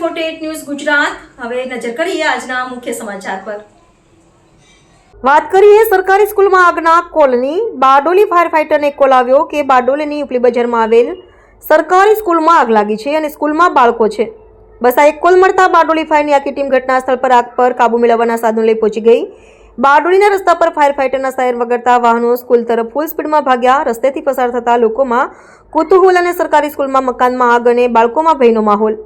Forty news Gujarat. હવે નજર કરીએ આજના મુખ્ય સમાચાર પર. વાત કરીએ સરકારી સ્કૂલમાં આગના કોલની. બારડોલી ફાયર ફાઇટરને કોલ આવ્યો કે બારડોલીની ઉપલી બજારમાં આવેલ સરકારી સ્કૂલમાં આગ લાગી છે અને સ્કૂલમાં બાળકો છે. બસ આ એક કોલ મળતા બારડોલી ફાયરની આખી ટીમ ઘટના સ્થળ પર આગ પર કાબુ મેળવવાના સાધનો લઈ પહોંચી ગઈ. બારડોલીના રસ્તા પર ફાયર ફાઇટરના સાયર વગરતા વાહનો સ્કૂલ તરફ ફૂલ સ્પીડમાં ભાગ્યા. રસ્તેથી પસાર થતા લોકોમાં કુતૂહલ અને સરકારી સ્કૂલમાં મકાનમાં આગ અને બાળકોમાં ભયનો માહોલ.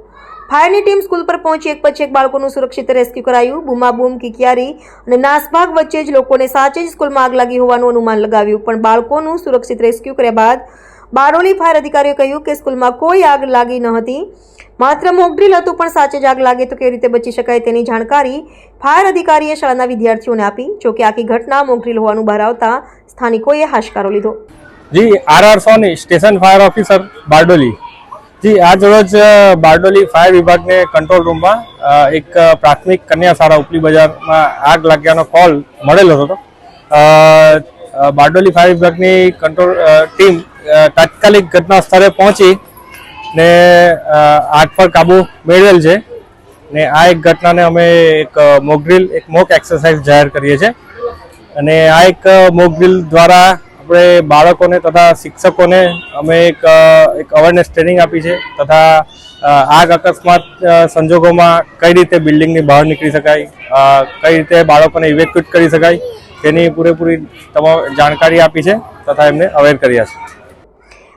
ફાયરની ટીમ સ્કૂલ પર પહોંચી એક પછી એક બાળકોનું સુરક્ષિત રેસ્ક્યુ કરાયું. બૂમાબૂમ, કિકિયારી અને નાસભાગ વચ્ચે જ લોકોને સાચે જ સ્કૂલમાં આગ લાગી હોવાનું અનુમાન લગાવ્યું. પણ બાળકોનું સુરક્ષિત રેસ્ક્યુ કર્યા બાદ બારડોલી ફાયર અધિકારીએ કહ્યું કે સ્કૂલમાં કોઈ આગ લાગી ન હતી. માત્ર મોકડ્રીલ હતું, પણ સાચે જ આગ લાગે તો કેવી રીતે બચી શકાય તેની જાણકારી ફાયર અધિકારીએ શાળાના વિદ્યાર્થીઓને આપી જોકે આખી ઘટના મોકડ્રીલ હોવાનું બહાર આવતા સ્થાનિકોએ હાશકારો લીધો. G R R Soni, station fire officer, Bardoli. જી, આજ રોજ બારડોલી ફાયર વિભાગને કંટ્રોલ રૂમમાં એક પ્રાથમિક કન્યા શાળા ઉપલી બજારમાં આગ લાગ્યાનો કોલ મળેલો હતો. બારડોલી ફાયર વિભાગની કંટ્રોલ ટીમ તાત્કાલિક ઘટના સ્થળે પહોંચી ને આગ પર કાબુ મેળવેલ છે. ને આ એક ઘટનાને અમે એક મોકડ્રીલ એક મોક એક્સરસાઇઝ જાહેર કરીએ છીએ. અને આ એક મોકડ્રીલ દ્વારા આપણે બાળકોને તથા શિક્ષકોને અમે એક એક અવેરનેસ ટ્રેનિંગ આપી છે તથા આગ અકસ્માત સંજોગોમાં કઈ રીતે બિલ્ડિંગની બહાર નીકળી શકાય કઈ રીતે બાળકોને ઇવેક્યુટ કરી શકાય, તેની પૂરેપૂરી તમામ જાણકારી આપી છે તથા એમને અવેર કર્યા છે.